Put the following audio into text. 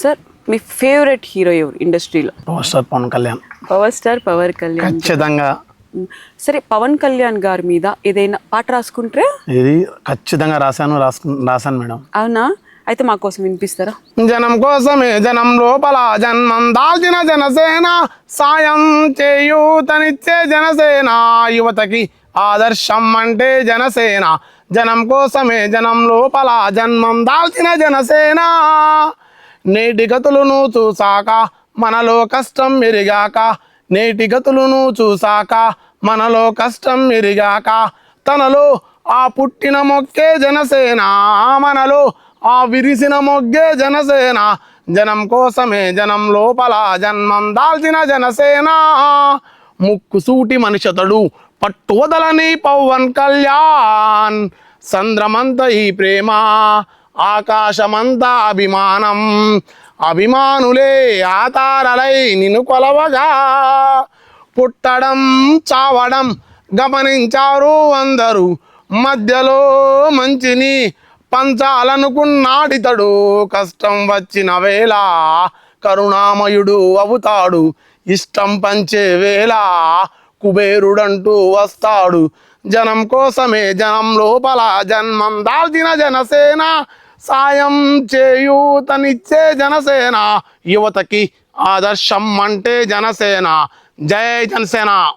Sir మీ favourite hero ఎవరు ఇండస్ట్రీలో power star Pawan Kalyan. Power star power Kalyan ఖచ్చితంగా. సరే పవన్ కళ్యాణ్ గారి మీద ఏదైనా పాట రాసుకుంటే ఇది ఖచ్చితంగా రాశాను రాసుకు రాశాను మేడం. అవునా? అయితే మా కోసం వినిపిస్తారా? జనం కోసమే జనం లోపల జన్మం దాల్చిన జనసేన సాయం చేయూతనిచ్చే జనసేన యువతకి ఆదర్శం అంటే జనసేన. జనం కోసమే జనం లోపల జన్మం దాల్చిన జనసేన. నేటి గతులను చూసాక మనలో కష్టం ఎరిగాక. నేటి గతులను చూసాక మనలో కష్టం ఎరిగాక. తనలో ఆ పుట్టిన మొక్కే జనసేన మనలో ఆ విరిసిన మొగ్గే జనసేన. జనం కోసమే జనం లోపల జన్మం దాల్చిన జనసేన. ముక్కు సూటి మనిషతడు పట్టువదలని పవన్ కళ్యాణ్. సంద్రమంత ఈ ప్రేమ ఆకాశమంతా అభిమానం. అభిమానులే ఆతారలై నిన్ను కొలవగా. పుట్టడం చావడం గమనించారు అందరూ. మధ్యలో మంచిని పంచాలనుకున్నాడితడు. కష్టం వచ్చిన వేళ కరుణామయుడు అవుతాడు. ఇష్టం పంచే వేళ కుబేరుడంటూ వస్తాడు. జనం కోసమే జనం లోపల జన్మం దాల్చిన జనసేన. సాయం చేయూతనిచ్చే జనసేన. యువతకి ఆదర్శం అంటే జనసేన. జై జనసేన.